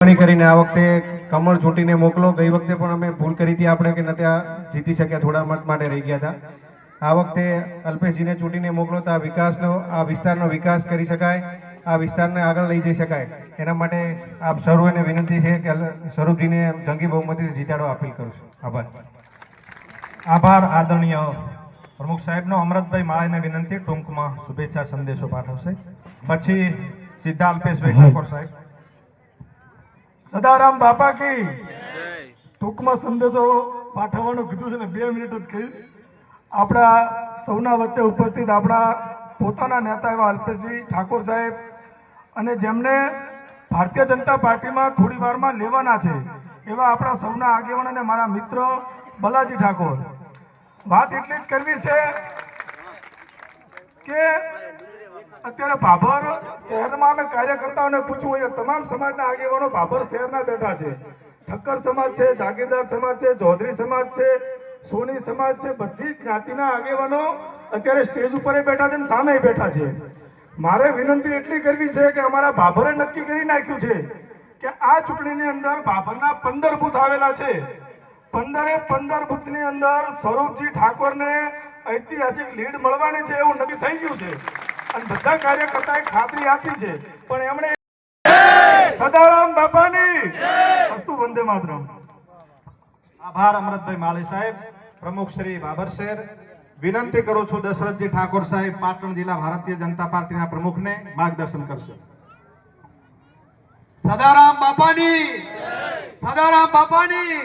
કરીને આ વખતે કમળ ચૂંટીને મોકલો. ગઈ વખતે પણ અમે ભૂલ કરી હતી આપણે કે નથી જીતી શક્યા થોડા મત માટે રહી ગયા હતા. આ વખતે અલ્પેશજીને ચૂંટીને મોકલો તો આ વિકાસનો, આ વિસ્તારનો વિકાસ કરી શકાય, આ વિસ્તારને આગળ લઈ જઈ શકાય. એના માટે આપ સર્વેને વિનંતી છે કે સ્વરૂપજીને જંગી બહુમતીથી જીતાડો અપીલ કરું છું. આભાર. આભાર, આદરણીય પ્રમુખ સાહેબનો. અમરતભાઈ માળાને વિનંતી, ટૂંકમાં શુભેચ્છા સંદેશો પાઠવશે. પછી સીધા અલ્પેશભાઈ ઠાકોર સાહેબ. સદારામ બાપા કી. ટૂંકમાં સંદેશો પાઠવવાનું કીધું છે ને બે મિનિટ જ કહીશ. આપણા સૌના વચ્ચે ઉપસ્થિત આપણા પોતાના નેતા એવા અલ્પેશભાઈ ઠાકોર સાહેબ અને જેમને ભારતીય જનતા પાર્ટીમાં થોડી વારમાં લેવાના છે એવા આપણા સૌના આગેવાન અને મારા મિત્ર બલાજી ઠાકોર. વાત એટલી જ કરવી છે કે અત્યારે ભાભર શહેરમાં અમે કાર્યકર્તાઓને પૂછવું હોય તમામ સમાજના આગેવાનો ભાભર શહેરના બેઠા છે. ઠક્કર સમાજ છે, જાગીરદાર સમાજ છે, ચૌધરી સમાજ છે, સોની સમાજ છે, બધી જ્ઞાતિના આગેવાનો અત્યારે સ્ટેજ ઉપર બેઠા છે અને સામે બેઠા છે. મારે વિનંતી એટલી કરવી છે કે અમારા ભાભરે નક્કી કરી નાખ્યું છે કે આ ચૂંટણીની અંદર ભાભરના પંદર બુથ આવેલા છે. પંદરે પંદર બુથની અંદર સ્વરૂપજી ઠાકોરને ઐતિહાસિક લીડ મળવાની છે એવું નક્કી થઈ ગયું છે. અને બધા કાર્યકર્તાએ ખાતરી આપી છે. પણ એમણે સદારામ બાપાની વસ્તુ વંદે માતરમ. આભાર, અમરતભાઈ માળી સાહેબ. પ્રમુખ શ્રી બાબર વિનંતી કરું છું દશરથજી ઠાકોર સાહેબ પાટણ જિલ્લા ભારતીય જનતા પાર્ટીના પ્રમુખને માર્ગદર્શન કરશે. સદારામ બાપાની સદારામ બાપાની.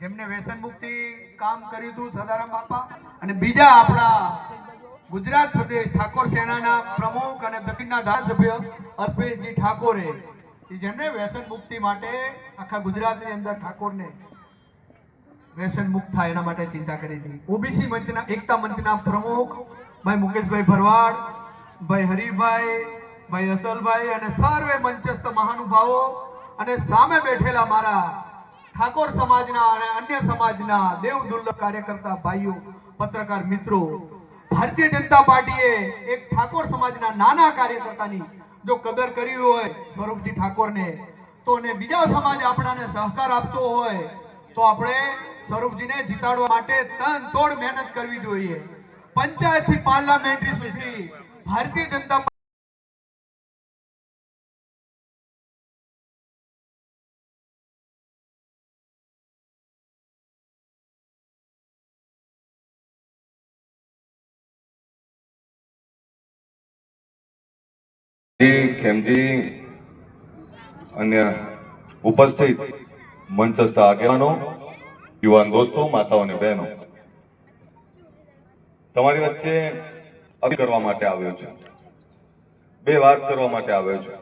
જેમને વ્યસન મુક્તિ કામ કર્યું હતું સદારામ બાપા. અને બીજા આપણા ગુજરાત પ્રદેશ ઠાકોર સેનાના પ્રમુખ અને દક્ષિણના ધારાસભ્ય અલ્પેશજી ઠાકોરે જેમને વ્યસન મુક્તિ માટે આખા ગુજરાતની અંદર ઠાકોરને વ્યસન મુક્ત થાય એના માટે ચિંતા કરી હતી. ઓબીસી મંચના, એકતા મંચના પ્રમુખ ભાઈ મુકેશભાઈ ભરવાડ, ભાઈ હરિભાઈ ભાઈ અસલભાઈ અને સર્વે મંચસ્થ મહાનુભાવો અને સામે બેઠેલા મારા ઠાકોર સમાજના અને અન્ય સમાજના દેવ દુર્લભ કાર્યકર્તા ભાઈઓ, પત્રકાર મિત્રો ભારતીય જનતા પાર્ટીએ એક ઠાકોર સમાજના નાના કાર્યકર્તાની જો કદર કરી હોય સ્વરૂપજી ઠાકોરને, તો ને બીજા સમાજ આપણાને સહકાર આપતો હોય, તો આપણે સ્વરૂપજીને જીતાડવા માટે તન તોડ મહેનત કરવી જોઈએ. પંચાયતથી પાર્લામેન્ટરી સુધી ભારતીય જનતા ખેમજી અન્ય ઉપસ્થિત મંચસ્થ આગેવાનો, યુવાન દોસ્તો, માતાઓ અને બહેનો, તમારી વચ્ચે અભિ કરવા માટે આવ્યો છું. બે વાત કરવા માટે આવ્યો છું.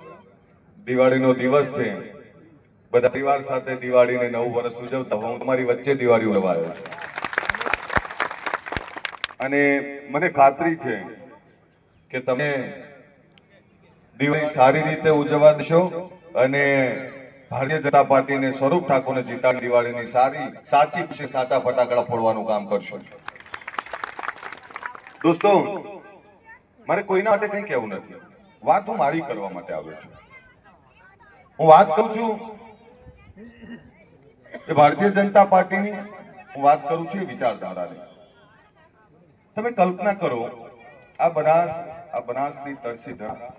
દિવાળીનો દિવસ છે. બધા પરિવાર સાથે દિવાળીને નવું વર્ષ ઉજવતા હું તમારી વચ્ચે દિવાળી ઉજવવા આવ્યો અને મને ખાતરી છે કે તમે દિવાળી સારી રીતે ઉજવવા દેશો અને ભારતીય જનતા પાર્ટીને સ્વરૂપ ઠાકોરને જીતાડી દિવાળીની સારી, સાચી સાચા ફટાકડા ફોડવાનું કામ કરશો. દોસ્તો, મારે કોઈના માટે કંઈ કહેવું નથી. વાત હું મારી કરવા માટે આવ્યો છું. હું વાત કરું છું એ ભારતીય જનતા પાર્ટીની હું વાત કરું છું એ વિચારધારાની. તમે કલ્પના કરો, આ બનાસ, આ બનાસની તરસી ધરા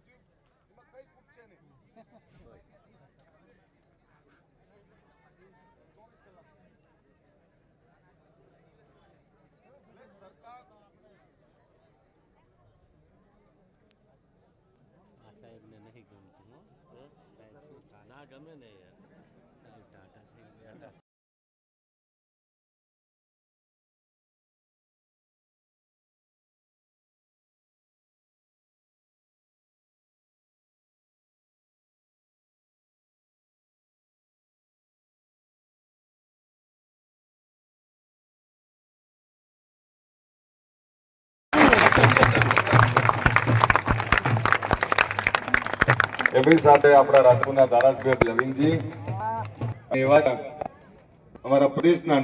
હજી એમાં કઈ ફૂટ છે નહીં ચોવીસ કલાક સરકાર આ સાહેબને નહીં ગમતું હો ના ગમે ને યાર સાહેબ ટાટા થઈ ગયા એમની સાથે આપણા રાજકોટના ધારાસભ્ય લવિંગજી એવા અમારા પ્રદેશના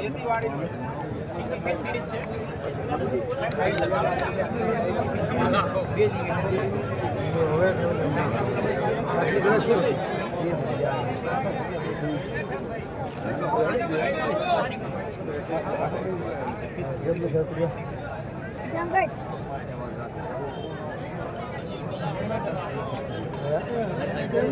ખેતીવાડી ગાય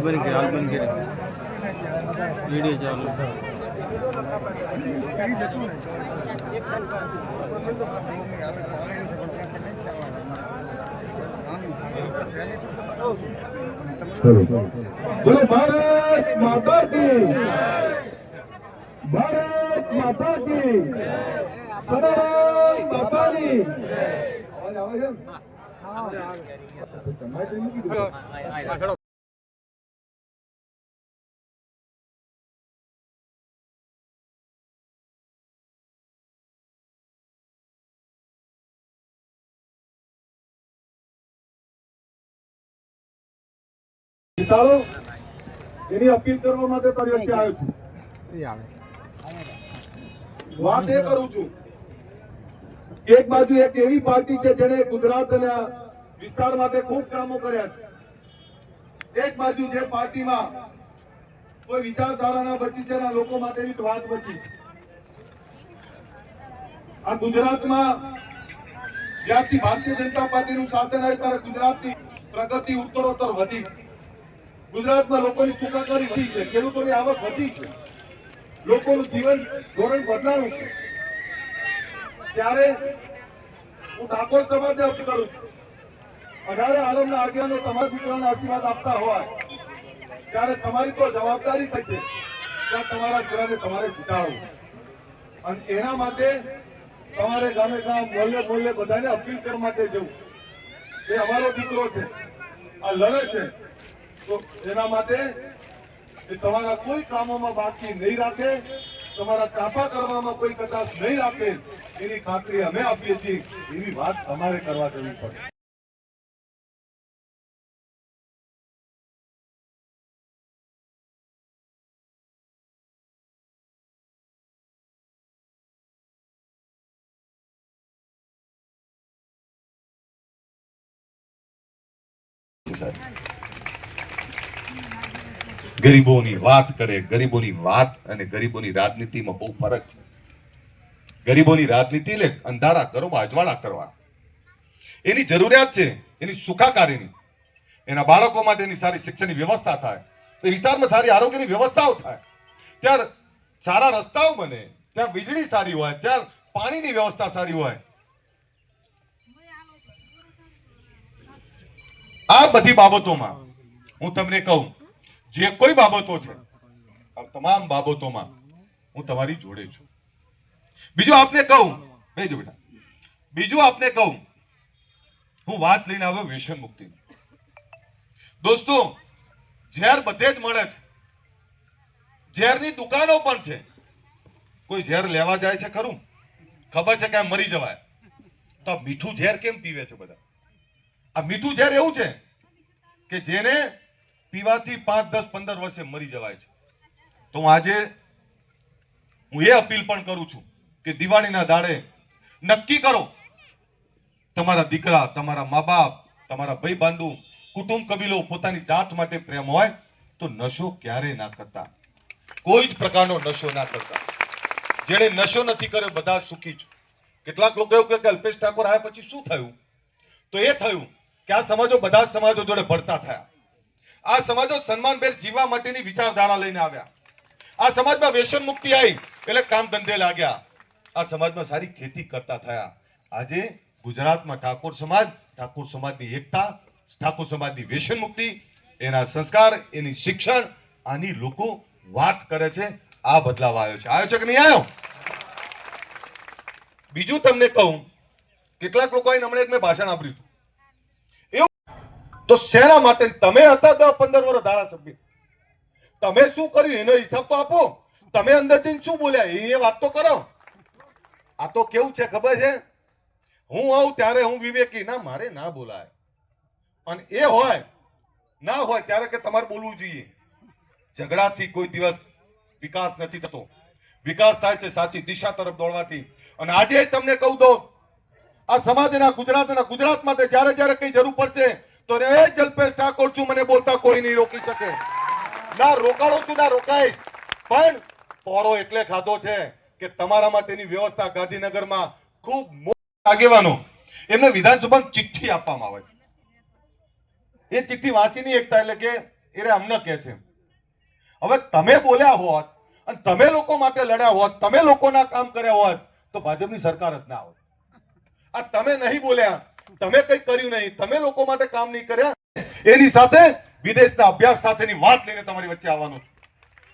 બની ગઈ હાલ બની ગઈ વીડિયો ચાલુ ચલો ભારત માતા કી માતા કી સદારામ બાપાની આવે? જીતાડો એની અપીલ કરવા માટે તારી વચ્ચે આવ્યો છું. વાત એ કરું છું. એક બાજુ એક એવી પાર્ટી છે જેને ગુજરાત અને વિસ્તાર માટે ખૂબ કામો કર્યા છે. એક બાજુ જે પાર્ટીમાં કોઈ વિચારધારાના બચી છે લોકો માટેની વાત બચી આ ગુજરાતમાં જ્યારથી ભારતીય જનતા પાર્ટીનું શાસન આવ્યું ત્યારે ગુજરાતની પ્રગતિ ઉત્તરોત્તર વધી. ગુજરાતમાં લોકોની સુખાકારી વધી છે. ખેડૂતોની આવક વધી છે. લોકોનું જીવન ધોરણ બદલાવું છે. ત્યારે હું ઠાકોર સમાજને અપીલ કરું છું. અઢારે આલમના આગેવાનો તમારા દીકરાને આશીર્વાદ આપતા હોય, ત્યારે તમારી તો જવાબદારી થશે ત્યાં તમારા દીકરાને તમારે જીતાડવું. અને એના માટે તમારે ગામે ગામ મોલ્લે મોલ્લે બધાને અપીલ કરવા માટે જવું. એ અમારો દીકરો છે, આ લડે છે. તો એના માટે એ તમારા કોઈ કામોમાં બાકી નહીં રાખે, તમારા કાપા કરવામાં કોઈ કચાશ નહીં રાખે, એની ખાતરી અમે આપીએ છીએ, એવી વાત તમારે કરવા જવી પડે. ગરીબોની વાત કરે, ગરીબોની વાત અને ગરીબોની રાજનીતિમાં બહુ ફરક છે. ગરીબોની રાજનીતિ એટલે અંધારા કરવા અજવાળા કરવા. એની જરૂરિયાત છે, એની સુખાકારીની. એના બાળકો માટેની સારી શિક્ષણની વ્યવસ્થા થાય, તો વિસ્તારમાં સારી આરોગ્યની વ્યવસ્થાઓ થાય. ત્યાં સારા રસ્તાઓ બને, ત્યાં વીજળી સારી હોય ત્યાં પાણીની વ્યવસ્થા સારી હોય. આ બધી બાબતોમાં હું તમને કહું જે કોઈ બાબતો છે તમામ બાબતોમાં હું તમારી જોડે છું. બીજું આપને કહું બેજો બેટા બીજું આપને કહું, હું વાત લઈને આવ્યો વ્યસન મુક્તિ દોસ્તો, ઝેર બધે જ મળે છે. ઝેરની દુકાનો પણ છે. કોઈ ઝેર લેવા જાય છે ખરું? ખબર છે કે મરી જવાય? તો મીઠું ઝેર કેમ પીવે છે બધા? આ મીઠું ઝેર એવું છે કે જેને પીવાથી પાંચ, દસ, પંદર વર્ષે મરી જવાય છે. તો હું આજે હું એ અપીલ પણ કરું છું કે દિવાળીના દાડે નક્કી કરો, તમારા દીકરા, તમારા મા બાપ તમારા ભાઈ બાંધુ કુટુંબ કબીલો પોતાની જાત માટે પ્રેમ હોય તો નશો ક્યારેય ના કરતા. કોઈ જ પ્રકારનો નશો ના કરતા. જેણે નશો નથી કર્યો, બધા સુખી છે. કેટલાક લોકો એવું કે અલ્પેશ ઠાકોર આવ્યા પછી શું થયું? તો એ થયું કે આ સમાજો બધા જ સમાજો જોડે ભળતા થયા. આ સમાજો સન્માનભેર જીવવા માટેની વિચારધારા લઈને આવ્યા. આ સમાજમાં વ્યસન મુક્તિ આવી એટલે કામ ધંધે લાગ્યા. આ સમાજમાં સારી ખેતી કરતા થયા. આજે ગુજરાતમાં ઠાકોર સમાજ, ઠાકોર સમાજની એકતા, ઠાકોર સમાજની વ્યસન મુક્તિ, એના સંસ્કાર, એની શિક્ષણ, આની લોકો વાત કરે છે, આ બદલાવ આવ્યો છે. આવ્યો છે કે નહીં આવ્યો? બીજું તમને કહું, કેટલાક લોકો આવીને હમણાં એક મેં ભાષણ આપ્યું હતું. તો શેના માટે? તમે હતા દસ પંદર વર્ષ ધારાસભ્ય. તમે શું કર્યું? એનો હિસાબ તો આપો. તમે અંદર જઈને શું બોલ્યા? એ વાત તો કરો. આ તો કેવું છે ખબર છે? હું આવું ત્યારે હું વિવેકી. ના, મારે ના બોલાય. અને એ હોય, ના હોય ત્યારે કે તમારે બોલવું જોઈએ. ઝઘડાથી કોઈ દિવસ વિકાસ નથી થતો. વિકાસ થાય છે સાચી દિશા તરફ દોડવાથી. અને આજે તમને કહું દઉં, આ સમાજના ગુજરાતના ગુજરાત માટે જ્યારે જ્યારે કઈ જરૂર પડશે તો રે જલ્પેશ ઠાકોર છું, મને બોલતા કોઈ નહીં રોકી શકે. ના રોકાડો છું, ના, રોકાઈશ. પણ પોરો એટલે ખાધો છે કે તમારા માટેની વ્યવસ્થા ગાંધીનગરમાં ખૂબ આગેવાનો. એમને વિધાનસભામાં ચિઠ્ઠી આપવામાં આવે. એ ચિઠ્ઠી વાંચી નહીં એકતા એટલે કે એ અમને કહે છે. હવે તમે બોલ્યા હોત અને તમે લોકો માટે લડ્યા હોત, તમે લોકોના કામ કર્યા હોત, તો ભાજપની સરકાર જ ના હોત આ તમે નહીં બોલ્યા. તમે કંઈ કર્યું નહીં. તમે લોકો માટે કામ નહીં કર્યા. એની સાથે વિદેશના અભ્યાસ સાથેની વાત લઈને તમારી વચ્ચે આવવાનો છું.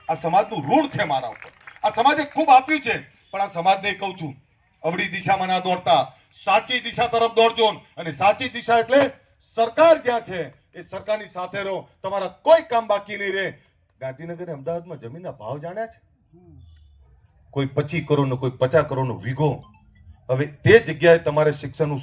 આ સમાજનું ઋણ છે મારા ઉપર. આ સમાજે ખૂબ આપ્યું છે. પણ આ સમાજને કહું છું. અવળી દિશામાં ના દોડતા. સાચી દિશા તરફ દોડજો અને સાચી દિશા એટલે સરકાર જ્યાં છે, એ સરકારની સાથે રહો. તમારા કોઈ કામ બાકી નહીં રહે. ગાંધીનગર અમદાવાદમાં જમીનના ભાવ જાણ્યા છે? કોઈ પચીસ કરોડનો, કોઈ પચાસ કરોડનો વીઘો. હવે તે જગ્યાએ તમારે શિક્ષણનું